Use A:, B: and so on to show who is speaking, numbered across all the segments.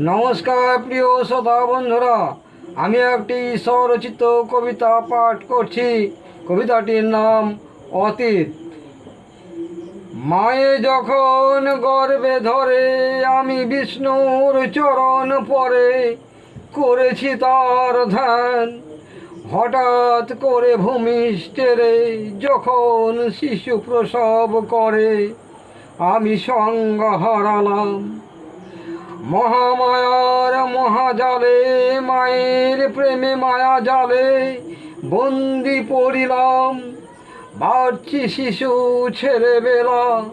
A: নমস্কার, প্রিয় শ্রোতা বন্ধুরা। আমি একটি স্বরচিত কবিতা পাঠ করছি। কবিতাটির নাম অতীত। মায়ে যখন গর্বে ধরে আমি বিষ্ণুর চরণ পরে করেছি তার ধ্যান। হঠাৎ করে ভূমিষ্ঠেরে যখন শিশু প্রসব করে, আমি সঙ্গ হারালাম। মহামায়ার মহাজালে, মায়ের প্রেমে মায়া জালে, বন্দি পড়িলাম। বাড়ছি শিশু ছেলেবেলা,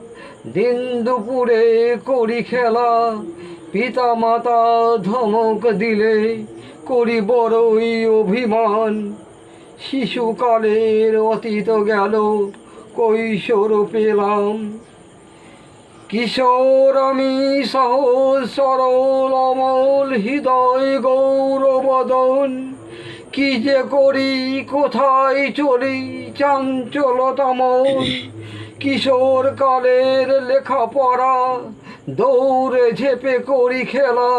A: দিন দুপুরে করি খেলা। পিতা মাতা ধমক দিলে করি বড়ই অভিমান। শিশুকালের অতীত গেল, কৈশোর পেলাম। কিশোর আমি সহজ সরল, অমল হৃদয় গৌরবদন। কি যে করি, কোথায় চলি চাঞ্চলতামল কিশোর কালের লেখাপড়া, দৌড়ে ঝেপে করি খেলা।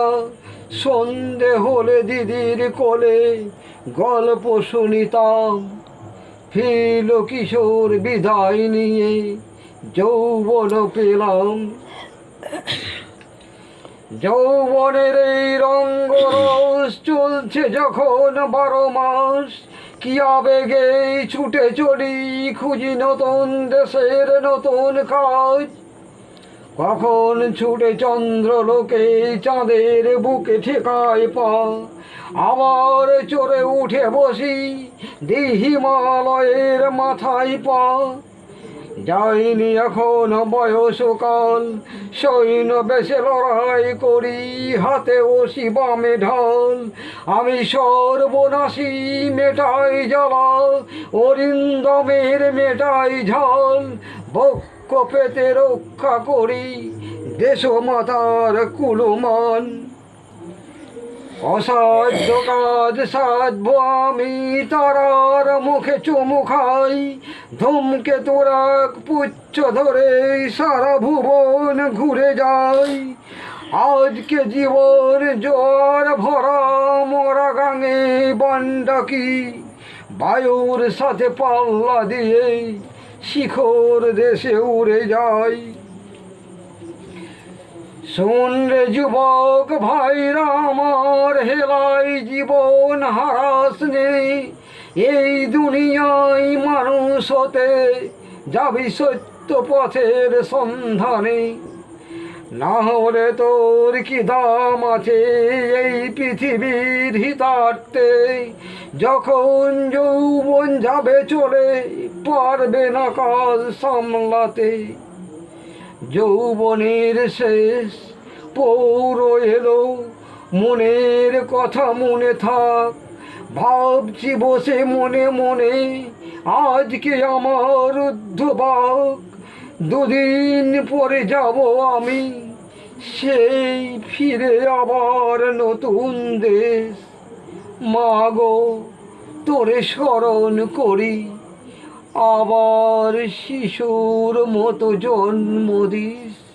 A: সন্ধে হলে দিদির কোলে গল্প শুনিতাম। ফিরল কিশোর বিদায় নিয়ে। যৌবন পেলাম। যৌবনের এই রঙ্গরস চলছে যখন বারো মাস। কি আবেগে ছুটে চলি খুঁজি নতুন দেশের নতুন কাজ। কখন ছুটে চন্দ্রলোকে চাঁদের বুকে ঠেকায় পা। আবার চড়ে উঠে বসি দি হিমালয়ের মাথায় পা। যাইনি এখন বয়সকাল সৈন্য বেশে লড়াই করি, হাতে ওসি বামে ঢাল। আমি সর্বনাশী মেটাই জ্বালা অরিন্দমের মেটাই ঝাল। বক্ষ পেতে রক্ষা করি দেশমাতার কুলমান। অসাধ্য কাজ সাধ্য আমি, তারার মুখে চুমু খাই। ধুমকে তোরা পুচ্ছ ধরে সারা ভুবন ঘুরে যাই। আজকে জীবন জ্বর ভরা, মরা গাঙে বান্ডাকি বায়ুর সাথে পাল্লা দিয়ে শিখর দেশে উড়ে যায় শোন রে যুবক ভাইরা আমার হেলাই জীবন হারাস নেই। এই দুনিয়ায় মানুষ হতে যাবি সত্য পথের সন্ধানে। না হলে তোর কি দাম আছে এই পৃথিবীর হিতার্থে? যখন যৌবন যাবে চলে, পারবে না কাজ সামলাতে। যৌবনের শেষ পৌর এলো। মনের কথা মনে থাক, ভাবছি বসে মনে মনে আজকে আমার উদ্ধবাক। দুদিন পরে যাব আমি, সেই ফিরে আবার নতুন দেশ। মাগো তোরে স্মরণ করি। আবার শিশুর মতো জন্ম দিস।